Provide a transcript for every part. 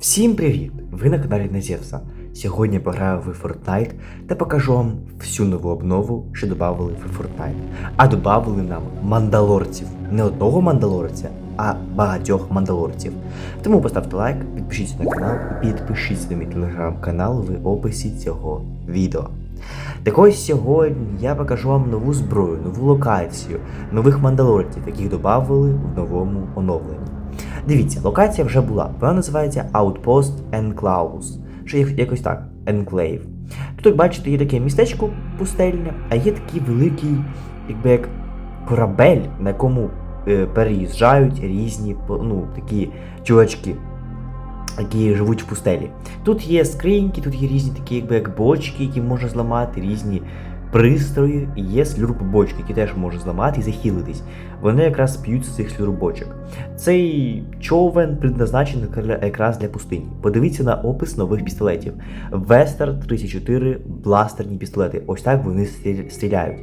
Всім привіт! Ви на каналі Незєвса. Сьогодні я пограю в Fortnite та покажу вам всю нову обнову, що додавали в Fortnite. А додавали нам мандалорців. Не одного мандалорця, а багатьох мандалорців. Тому поставте лайк, підпишіться на канал і підпишіться на мій телеграм-канал в описі цього відео. Так ось сьогодні я покажу вам нову зброю, нову локацію, нових мандалорців, яких додавали в новому оновленні. Дивіться, локація вже була. Вона називається Outpost Enclaus, як- якось так, Enclave. Тут, як бачите, є таке містечко пустельне, а є такий великий, якби як корабель, на якому е, переїжджають різні ну, такі чувачки, які живуть в пустелі. Тут є скриньки, тут є різні такі, якби як бочки, які можна зламати, різні пристрої, є слюрп-бочки, які теж можуть зламати і захилитись. Вони якраз п'ють з цих слюрбочок. Цей човен предназначений кра- якраз для пустині. Подивіться на опис нових пістолетів. Вестер 34 бластерні пістолети. Ось так вони стрі- стріляють.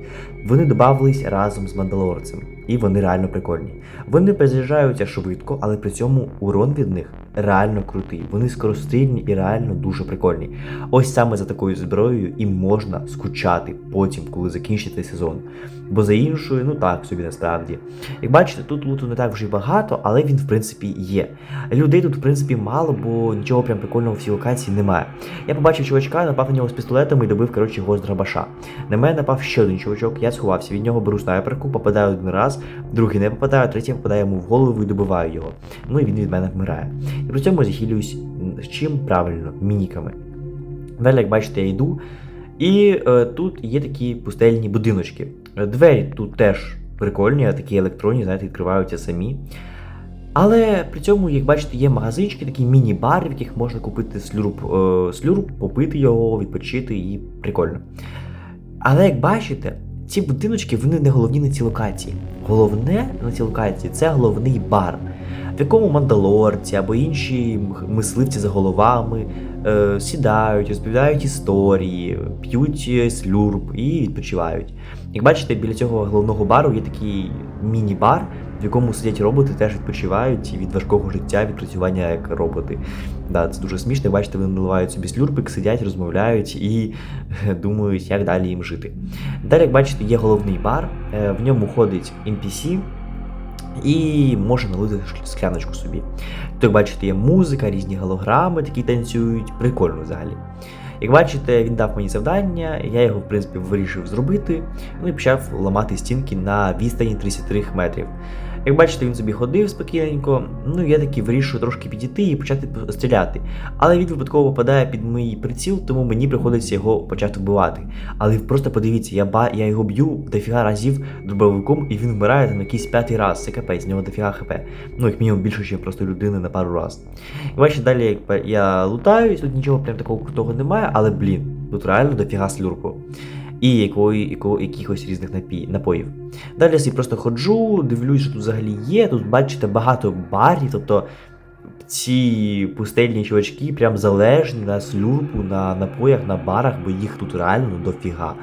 Вони додавались разом з мандалорцем, і вони реально прикольні. Вони перезаряджаються швидко, але при цьому урон від них реально крутий. Вони скорострільні і реально дуже прикольні. Ось саме за такою зброєю і можна скучати потім, коли закінчиться сезон. Бо за іншою, ну так собі насправді. Як бачите, тут луту не так вже й багато, але він в принципі є. Людей тут в принципі мало, бо нічого прям прикольного в цій локації немає. Я побачив чувачка, напав на нього з пістолетом і добив, коротше, його з дробаша. На мене напав ще один чувачок, я сховався, від нього беру снайперку, попадаю один раз, другий не попадаю, третій попадає йому в голову і добиваю його. Ну і він від мене вмирає. І при цьому захилююсь чим правильно, мініками. Далі, як бачите, я йду. І е, тут є такі пустельні будиночки. Двері тут теж прикольні, а такі електронні, знаєте, відкриваються самі. Але при цьому, як бачите, є магазинчики, такі міні-бари, в яких можна купити слюрп, е, слюрп, попити його, відпочити і прикольно. Але як бачите, ці будиночки вони не головні на цій локації. Головне на цій локації це головний бар, в якому мандалорці або інші мисливці за головами е, сідають, розповідають історії, п'ють е, слюрп і відпочивають. Як бачите, біля цього головного бару є такий міні-бар, в якому сидять роботи, теж відпочивають від важкого життя, відпрацювання як роботи. Да, це дуже смішно. Бачите, вони наливають собі слюрпик, сидять, розмовляють і е, думають, як далі їм жити. Далі, як бачите, є головний бар, е, в ньому ходить NPC і може налити скляночку собі. Як бачите, є музика, різні голограми, такі танцюють, прикольно взагалі. Як бачите, він дав мені завдання, я його, в принципі, вирішив зробити, ну і почав ламати стінки на відстані 33 метрів. Як бачите, він собі ходив спокійненько, ну я таки вирішую трошки підійти і почати стріляти. Але він випадково попадає під мій приціл, тому мені приходиться його почати вбивати. Але просто подивіться, я, ба- я його б'ю дофіга разів дробовиком, і він вмирає там якийсь п'ятий раз. Це капець, з нього дофіга хп. Ну, як мінімум більше, ніж просто людини на пару раз. І бачите, далі я лутаюсь, тут нічого прям такого крутого немає, але блін, тут реально дофіга слюрпу. І якої, якого, якихось різних напій, напоїв. Далі я собі просто ходжу, дивлюсь, що тут взагалі є. Тут бачите багато барів, тобто ці пустельні чувачки прям залежні на слюрпу, на напоях, на барах, бо їх тут реально дофіга.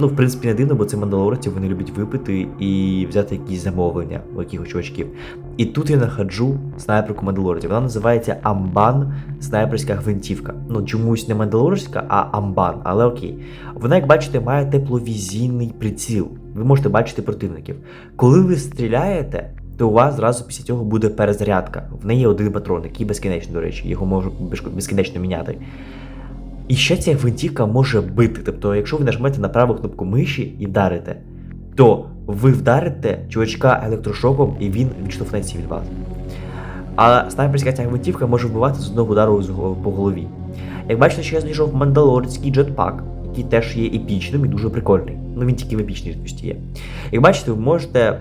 Ну, в принципі, не дивно, бо це мандалорці, вони люблять випити і взяти якісь замовлення у якихось чувачків. І тут я находжу снайперку мандалорців. Вона називається Амбан снайперська гвинтівка. Ну, чомусь не мандалорська, а Амбан, але окей. Вона, як бачите, має тепловізійний приціл. Ви можете бачити противників. Коли ви стріляєте, то у вас зразу після цього буде перезарядка. В неї один патрон, який безкінечний, до речі, його можна безкінечно міняти. І ще ця гвинтівка може бити. Тобто, якщо ви нажмете на праву кнопку миші і вдарите, то ви вдарите чувачка електрошоком і він відштовхнеться від вас. А снайперська ця гвинтівка може вбивати з одного удару по голові. Як бачите, що я знайшов мандалорський джетпак, який теж є епічним і дуже прикольний. Ну він тільки в епічній є. Як бачите, ви можете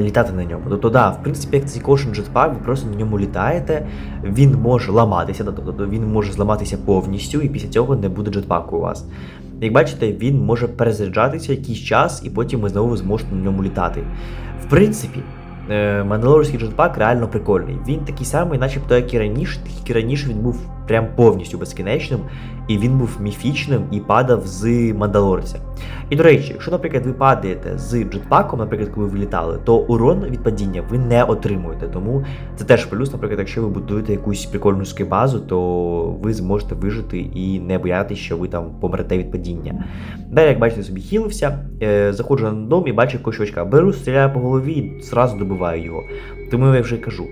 літати на ньому. Тобто, да, в принципі, як цей кожен джетпак, ви просто на ньому літаєте, він може ламатися, тобто він може зламатися повністю, і після цього не буде джетпаку у вас. Як бачите, він може перезаряджатися якийсь час, і потім ви знову зможете на ньому літати. В принципі, е, Мандалорський джетпак реально прикольний. Він такий самий, начебто, як і раніше, тільки раніше він був прям повністю безкінечним, і він був міфічним і падав з Мандалорця. І до речі, якщо, наприклад, ви падаєте з джетпаком, наприклад, коли ви літали, то урон від падіння ви не отримуєте. Тому це теж плюс, наприклад, якщо ви будуєте якусь прикольну скибазу, то ви зможете вижити і не боятися, що ви там помрете від падіння. Далі, як бачите, собі хілився, е, заходжу на дом і бачу якогось. Беру, стріляю по голові і зразу добиваю його. Тому я вже кажу.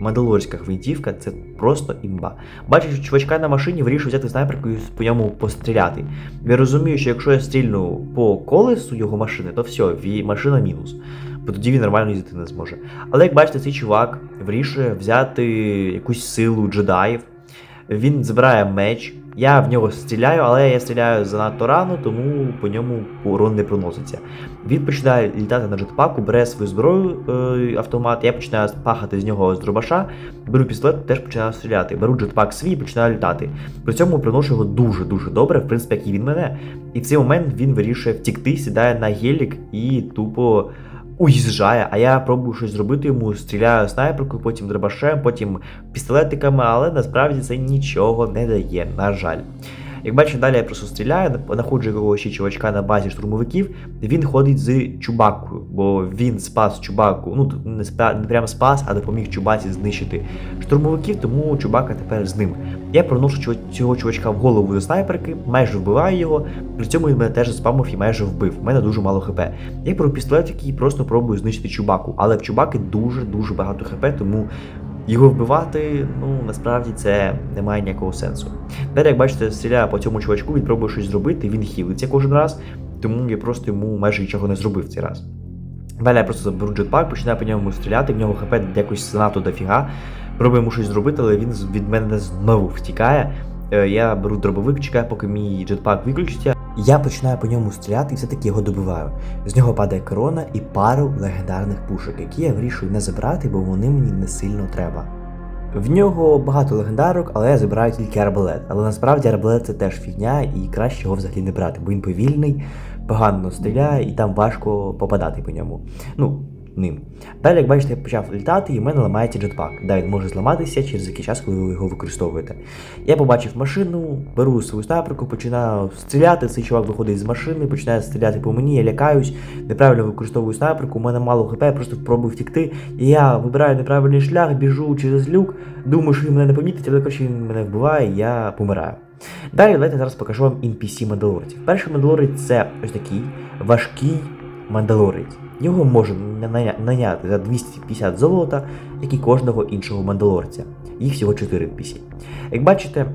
Мандалорська гвинтівка це просто імба. Бачу, що чувачка на машині вирішив взяти снайперку і по ньому постріляти. Я розумію, що якщо я стрільну по колесу його машини, то все, машина мінус. Бо тоді він нормально їздити не зможе. Але як бачите, цей чувак вирішує взяти якусь силу джедаїв. Він збирає меч. Я в нього стріляю, але я стріляю занадто рано, тому по ньому урон не проноситься. Він починає літати на джетпаку, бере свою зброю е, автомат, я починаю пахати з нього з дробаша, беру пістолет, теж починаю стріляти. Беру джетпак свій і починаю літати. При цьому приношу його дуже-дуже добре, в принципі, як і він мене. І в цей момент він вирішує втікти, сідає на гелік і тупо уїжджає. А я пробую щось зробити йому, стріляю снайперкою, потім дробашем, потім пістолетиками, але насправді це нічого не дає, на жаль. Як бачите, далі я просто стріляю, знаходжу якогось ще чувачка на базі штурмовиків, він ходить з Чубакою, бо він спас Чубаку, ну не, спа, не прямо спас, а допоміг Чубаці знищити штурмовиків, тому Чубака тепер з ним. Я проношу цього чувачка в голову снайперки, майже вбиваю його, при цьому він мене теж заспамив і майже вбив. У мене дуже мало хп. Я беру пістолет, який просто пробую знищити Чубаку, але в Чубаки дуже-дуже багато хп, тому його вбивати, ну насправді це не має ніякого сенсу. Далі, як бачите, стріляю по цьому чувачку, він пробує щось зробити, він хілиться кожен раз, тому я просто йому майже нічого не зробив цей раз. Далі я просто беру джетпак, починаю по ньому стріляти, в нього хп якось занадто дофіга. Пробую йому щось зробити, але він від мене знову втікає. Е, Я беру дробовик, чекаю, поки мій джетпак виключиться. Я починаю по ньому стріляти і все-таки його добиваю. З нього падає корона і пару легендарних пушок, які я вирішую не забрати, бо вони мені не сильно треба. В нього багато легендарок, але я забираю тільки арбалет. Але насправді арбалет це теж фігня, і краще його взагалі не брати, бо він повільний, погано стріляє і там важко попадати по ньому. Ну, ним. Далі, як бачите, я почав літати, і в мене ламається джетпак. Да, він може зламатися через який час, коли ви його використовуєте. Я побачив машину, беру свою снайперку, починаю стріляти. Цей чувак виходить з машини, починає стріляти по мені, я лякаюсь, неправильно використовую снайперку, у мене мало хп, я просто пробую втікти. І я вибираю неправильний шлях, біжу через люк, думаю, що він мене не помітить, але коротше він мене вбиває, і я помираю. Далі давайте зараз покажу вам NPC мандалорців. Перший мандалорець це ось такий важкий мандалорець. Його можна наняти за 250 золота, як і кожного іншого мандалорця. Їх всього 4 NPC. Як бачите,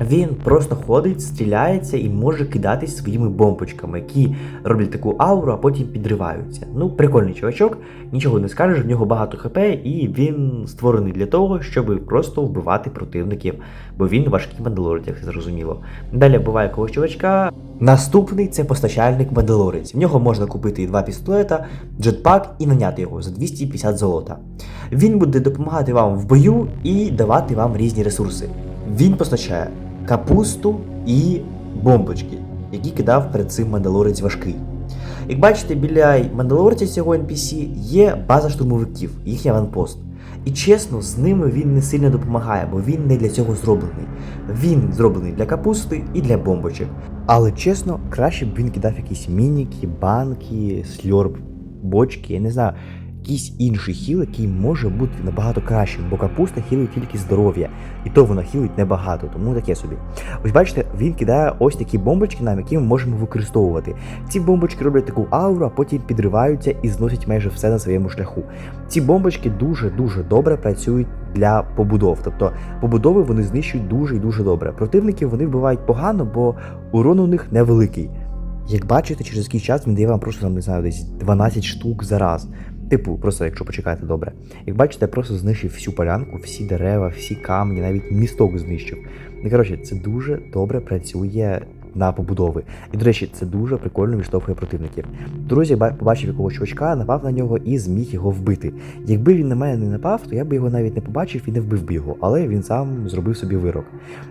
він просто ходить, стріляється і може кидатись своїми бомбочками, які роблять таку ауру, а потім підриваються. Ну, прикольний чувачок, нічого не скажеш, в нього багато хп, і він створений для того, щоб просто вбивати противників, бо він важкий мандалорець, як зрозуміло. Далі вбиває когось чувачка. Наступний це постачальник мандалорець. В нього можна купити два пістолета, джетпак і наняти його за 250 золота. Він буде допомагати вам в бою і давати вам різні ресурси. Він постачає капусту і бомбочки, які кидав перед цим мандалорець важкий. Як бачите, біля мандалорця цього NPC є база штурмовиків, їхній аванпост. І чесно, з ними він не сильно допомагає, бо він не для цього зроблений. Він зроблений для капусти і для бомбочок. Але чесно, краще б він кидав якісь мініки, банки, сльорб, бочки, я не знаю, якийсь інший хіл, який може бути набагато кращим, бо капуста хілить тільки здоров'я, і то вона хілить небагато, тому таке собі. Ось бачите, він кидає ось такі бомбочки, нам які ми можемо використовувати. Ці бомбочки роблять таку ауру, а потім підриваються і зносять майже все на своєму шляху. Ці бомбочки дуже-дуже добре працюють для побудов. Тобто побудови вони знищують дуже і дуже добре. Противників вони вбивають погано, бо урон у них невеликий. Як бачите, через який час він дає вам просто там, не знаю, десь 12 штук за раз. Типу, просто якщо почекати добре. Як бачите, я просто знищив всю полянку, всі дерева, всі камні, навіть місток знищив. Ну, коротше, це дуже добре працює на побудови. І, до речі, це дуже прикольно відштовхує противників. Друзі, ба- побачив якогось чувачка, напав на нього і зміг його вбити. Якби він на мене не напав, то я б його навіть не побачив і не вбив би його, але він сам зробив собі вирок.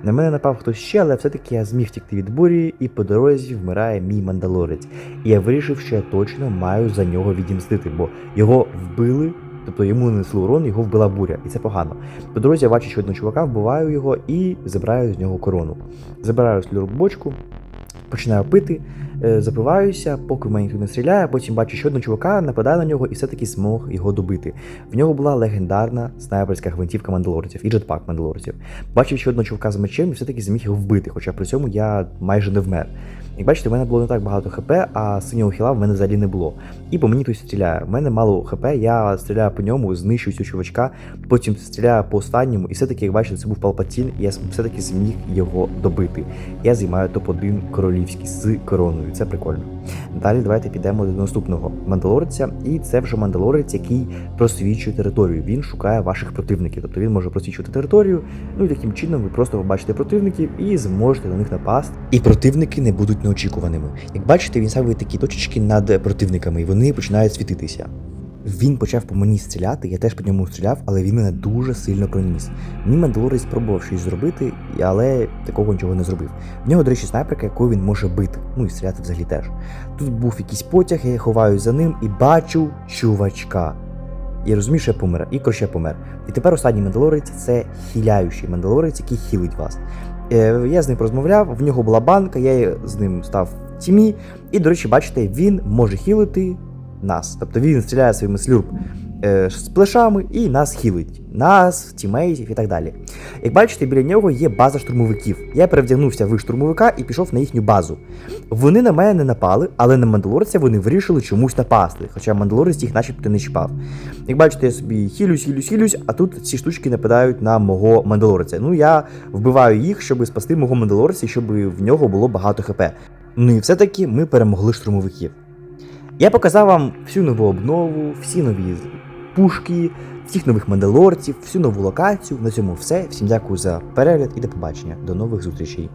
На мене напав хтось ще, але все-таки я зміг втікти від бурі, і по дорозі вмирає мій мандалорець. І я вирішив, що я точно маю за нього відімстити, бо його вбили Тобто йому нанесли урон, його вбила буря, і це погано. По дорозі я бачу ще одного чувака, вбиваю його і забираю з нього корону. Забираю бочку, починаю пити, е, запиваюся, поки в мене ніхто не стріляє, потім бачу ще одного чувака, нападаю на нього і все-таки змог його добити. В нього була легендарна снайперська гвинтівка мандалорців і джетпак мандалорців. Бачив ще одного чувака з мечем і все-таки зміг його вбити, хоча при цьому я майже не вмер. Як бачите, в мене було не так багато хп, а синього хіла в мене взагалі не було. І по мені хтось стріляє. В мене мало хп, я стріляю по ньому, знищую цього чувачка, потім стріляю по останньому, і все-таки, як бачите, це був Палпатін, і я все-таки зміг його добити. Я займаю топ-1 королівський з короною. Це прикольно. Далі давайте підемо до наступного мандалорця, і це вже мандалорець, який просвічує територію. Він шукає ваших противників, тобто він може просвічувати територію. Ну і таким чином ви просто побачите противників і зможете на них напасти. І противники не будуть неочікуваними. Як бачите, він ставить такі точечки над противниками, і вони починають світитися. Він почав по мені стріляти, я теж по ньому стріляв, але він мене дуже сильно проніс. Мій мандалорець спробував щось зробити, але такого нічого не зробив. В нього, до речі, снайперка, якою він може бити. Ну і стріляти взагалі теж. Тут був якийсь потяг, я ховаюсь за ним і бачу чувачка. Я розумію, що я помер, і коротше я помер. І тепер останній мандалорець це хіляючий мандалорець, який хілить вас. Е, я з ним розмовляв, в нього була банка, я з ним став в тімі. І, до речі, бачите, він може хілити нас. Тобто він стріляє своїми слюрп е, сплешами і нас хілить. Нас, тімейтів і так далі. Як бачите, біля нього є база штурмовиків. Я перевдягнувся в штурмовика і пішов на їхню базу. Вони на мене не напали, але на мандалорця вони вирішили чомусь напасти, хоча мандалорець їх начебто не чіпав. Як бачите, я собі хілюсь, хілюсь, хілюсь, а тут ці штучки нападають на мого мандалорця. Ну я вбиваю їх, щоб спасти мого мандалорця, щоб в нього було багато хп. Ну і все-таки ми перемогли штурмовиків. Я показав вам всю нову обнову, всі нові пушки, всіх нових мандалорців, всю нову локацію. На цьому все. Всім дякую за перегляд і до побачення. До нових зустрічей.